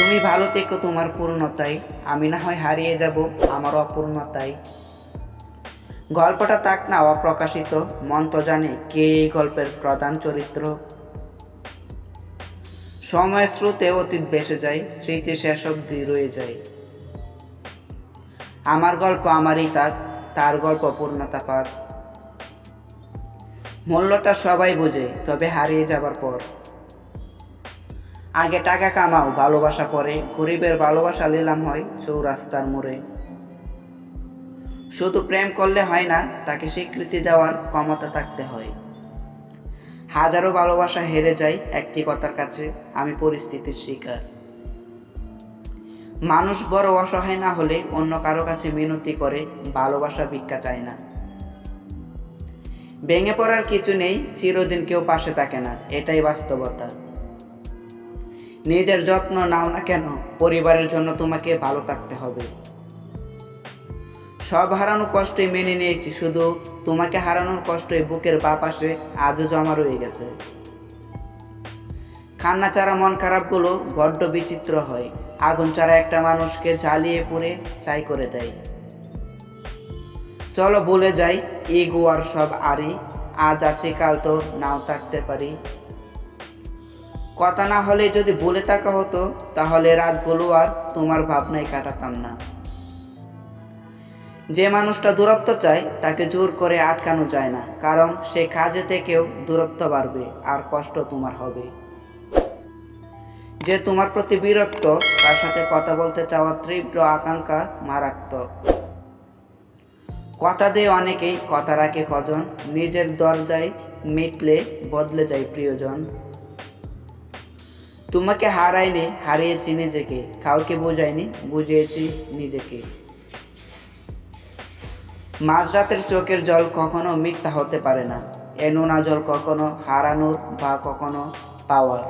তুমি ভালো থেকো তোমার পূর্ণতায়। আমি না হয় হারিয়ে যাব আমার অপূর্ণতায়। গল্পটা তাক না অপ্রকাশিত, মন তো জানে কে এই গল্পের প্রধান চরিত্র। সময়ের স্রোতে অতীত বেসে যায়, স্মৃতি শেষ অব্দি রয়ে যায়। আমার গল্প আমারই তাক তার গল্প পূর্ণতা পাক। মূল্যটা সবাই বোঝে, তবে হারিয়ে যাবার পর। আগে টাকা কামাও, ভালোবাসা পরে। গরিবের ভালোবাসা নিলাম হয় চৌরাস্তার মোড়ে। শুধু প্রেম করলে হয় না, তাকে স্বীকৃতি দেওয়ার ক্ষমতা থাকতে হয়। হাজারো ভালোবাসা হেরে যায় একটি কথার কাছে, আমি পরিস্থিতির শিকার। মানুষ বড় অসহায় না হলে অন্য কারও কাছে মিনতি করে, ভালোবাসা ভিক্ষা চায় না। ভেঙে পড়ার কিছু নেই, চিরদিন কেউ পাশে থাকে না, এটাই বাস্তবতা। নিজের যত্ন নাও না কেন? পরিবারের জন্য তোমাকে ভালো থাকতে হবে। সব হারানো কষ্টই মেনে নিয়েছি, শুধু তোমাকে হারানোর কষ্টই বুকের বা পাশে আজও জমা রয়ে গেছে। কান্না ছাড়া মন খারাপগুলো বড্ড বিচিত্র হয়। আগুন ছাড়া একটা মানুষকে জ্বালিয়ে পুড়ে চাই করে দেয়। চলো বলে যাই ইগো আর সব আরি আজ আছি, কাল তো নাও থাকতে পারি। কথা না হলে যদি বলে থাকা হতো, তাহলে রাতগুলো আর তোমার ভাবনায় কাটাতাম না। যে মানুষটা দূরত্ব চায়, তাকে জোর করে আটকানো যায় না, কারণ সে কাজে থেকেও দূরত্ব বাড়বে আর কষ্ট তোমার হবে। যে তোমার প্রতি বিরক্ত, তার সাথে কথা বলতে চাওয়ার তীব্র আকাঙ্ক্ষা মারাত্মক। কথা দিয়ে অনেকেই কথা রাখে কজন, নিজের দরজায় মিটলে বদলে যায় প্রিয়জন। তোমাকে হারাইনি হারিয়েছি নিজেকে। কাউকে বোঝাইনি, বুঝিয়েছি নিজেকে। মাঝরাতের চোখের জল কখনো মিথ্যা হতে পারে না। এ নোনা জল কখনো হারানোর বা কখনো পাওয়ার।